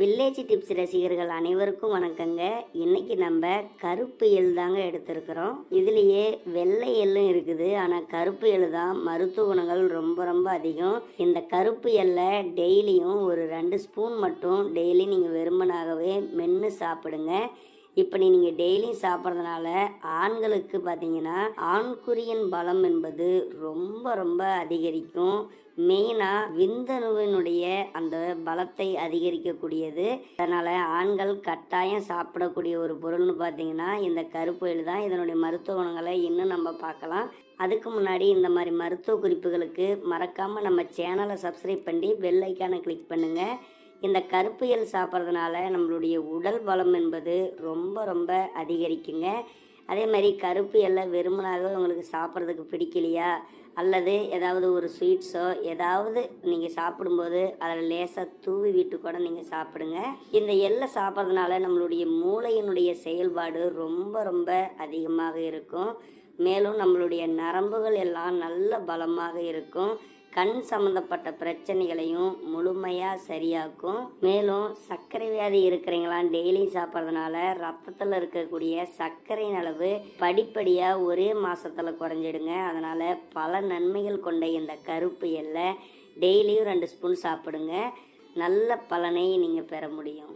Village tips ரசிகர்கள் அனைவருக்கும் வணக்கங்க. இன்னைக்கு நம்ம கருப்பு எள் தாங்க எடுத்திருக்கிறோம். இதுலேயே வெள்ளை எள்ளும் இருக்குது. ஆனால் கருப்பு எள் தான் மருத்துவ குணங்கள் ரொம்ப ரொம்ப அதிகம். இந்த கருப்பு எள்ளை டெய்லியும் ஒரு ரெண்டு ஸ்பூன் மட்டும் டெய்லி நீங்கள் வெறுமனாகவே மென்று சாப்பிடுங்க. இப்போ நீங்கள் டெய்லியும் சாப்பிட்றதுனால ஆண்களுக்கு பார்த்தீங்கன்னா ஆண்குறியின் பலம் என்பது ரொம்ப ரொம்ப அதிகரிக்கும். மெயினாக விந்தணுவினுடைய அந்த பலத்தை அதிகரிக்கக்கூடியது. அதனால் ஆண்கள் கட்டாயம் சாப்பிடக்கூடிய ஒரு பொருள்னு பார்த்தீங்கன்னா இந்த கருப்பயில் தான் இதனுடைய மருத்துவ குணங்களை இன்னும் நம்ம பார்க்கலாம். அதுக்கு முன்னாடி இந்த மாதிரி மருத்துவ குறிப்புகளுக்கு மறக்காமல் நம்ம சேனலை சப்ஸ்கிரைப் பண்ணி பெல் ஐக்கானை கிளிக் பண்ணுங்கள் இந்த கருப்பு சாப்பிட்றதுனால நம்மளுடைய உடல் பலம் என்பது ரொம்ப ரொம்ப அதிகரிக்குங்க. அதே மாதிரி கருப்பு எல்லை வெறுமனாகவே உங்களுக்கு சாப்பிட்றதுக்கு பிடிக்கலையா? அல்லது ஏதாவது ஒரு ஸ்வீட்ஸோ ஏதாவது நீங்கள் சாப்பிடும்போது அதில் லேசாக தூவி விட்டு கூட நீங்கள் சாப்பிடுங்க. இந்த எள்ளை சாப்பிட்றதுனால நம்மளுடைய மூளையினுடைய செயல்பாடு ரொம்ப ரொம்ப அதிகமாக இருக்கும். மேலும் நம்மளுடைய நரம்புகள் எல்லாம் நல்ல பலமாக இருக்கும். கண் சம்மந்தப்பட்ட பிரச்சனைகளையும் முழுமையாக சரியாக்கும். மேலும் சர்க்கரை வியாதி இருக்கிறீங்களாம் டெய்லியும் சாப்பிட்றதுனால ரத்தத்தில் இருக்கக்கூடிய சர்க்கரையின் அளவு படிப்படியாக ஒரே மாதத்தில் குறைஞ்சிடுங்க. அதனால் பல நன்மைகள் கொண்ட இந்த கருப்பு எல்லை டெய்லியும் ரெண்டு ஸ்பூன் சாப்பிடுங்க. நல்ல பலனை நீங்கள் பெற முடியும்.